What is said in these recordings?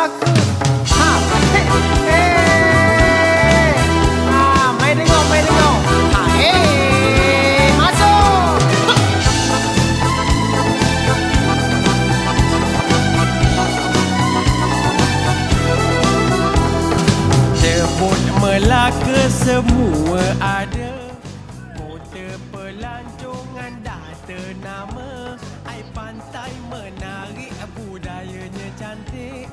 ละคือห้าพันเอ๊อ่าไม่ได้งอไม่ได้งอถ่าเอมาโซเธอหมดเมื่อลาเกิดเสมัวอาเดอร์โมเธอเปิดลานโจงันด่าเธอนาเมอไอปันไตเมื่อนาริ budayanya cantik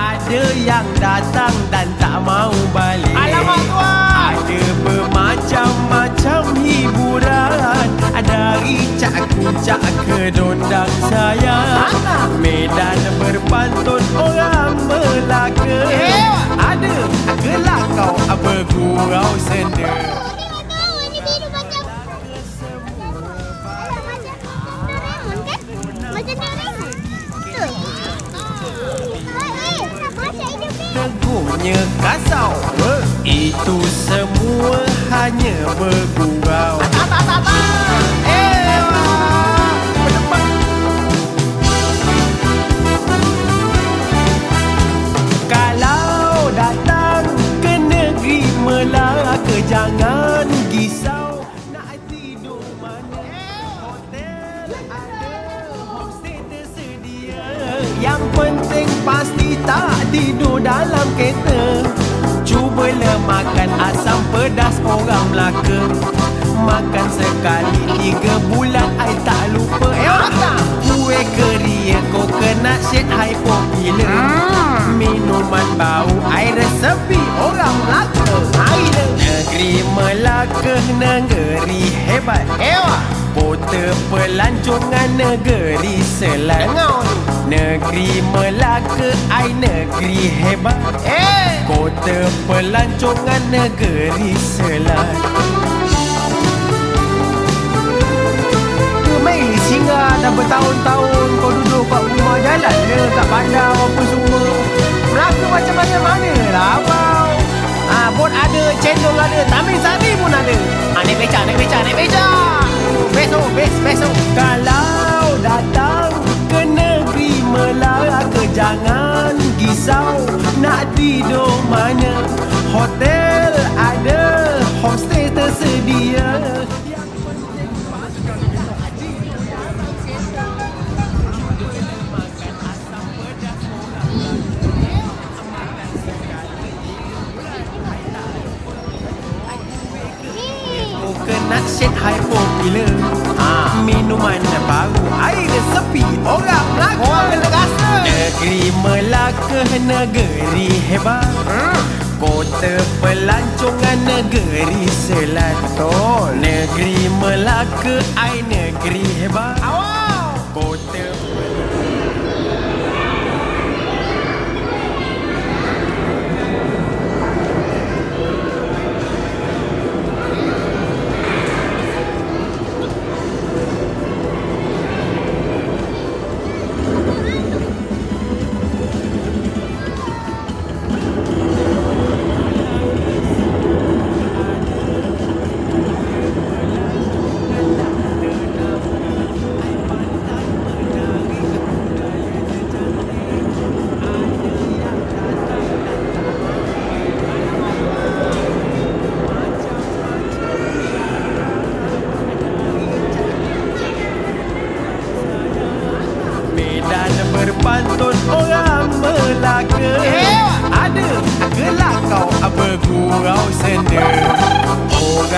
Ada yang datang dan tak mau balik. Alamak, tuan! Ada bermacam-macam hiburan. Dari cak-cak ke dondang sayang Medan berpantun orang Melaka Eh, Ada gelakau bergurau senda Tegurnya kasau Itu semua hanya bergurau. Kalau datang ke negeri Melaka Jangan Yang penting pasti tak tidur dalam kereta. Cubalah makan asam pedas orang Melaka. Makan sekali tiga bulan I tak lupa. Eh apa? Kue keria coconut shake high popular Minuman bau air resepi orang Melaka. Air. Negeri Melaka negeri hebat. Ewa Kota pelancongan negeri selat negeri hebat. Eh Kota pelancongan negeri selat. Kemai singa dah bertahun-tahun kau duduk kat rumah jalan dia tak pandang apa semua. Melaka macam mana? Mana? Lah abang Ah, bot ada, cendol ada, tamin sari pun ada. Ah, naik beca, naik beca, naik beca Besok, bes, besok. Kalau datang ke negeri Melaka Jangan risau nak tidur mana Hotel ada, homestay tersedia Yang penting pasti tak tidur dalam kereta. Cubalah makan asam pedas orang Makan sekali bulan I tak lupa I kue Ni Coconut shake high popular ah. Minuman baru Air sepi Orang Melaka Orang kena rasa Negeri Melaka Negeri hebat. Kota pelancongan negeri selatan Negeri Melaka ai Medan berpantun orang Melaka. Ada gelakau bergurau senda? Orang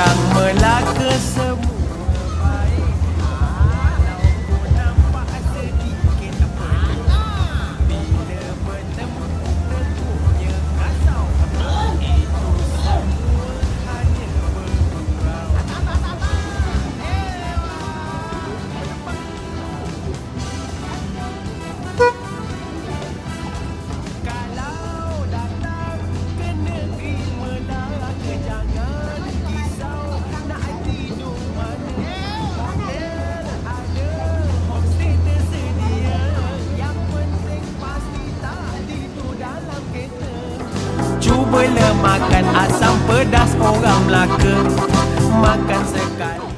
Cubalah makan asam pedas orang Melaka. Makan sekali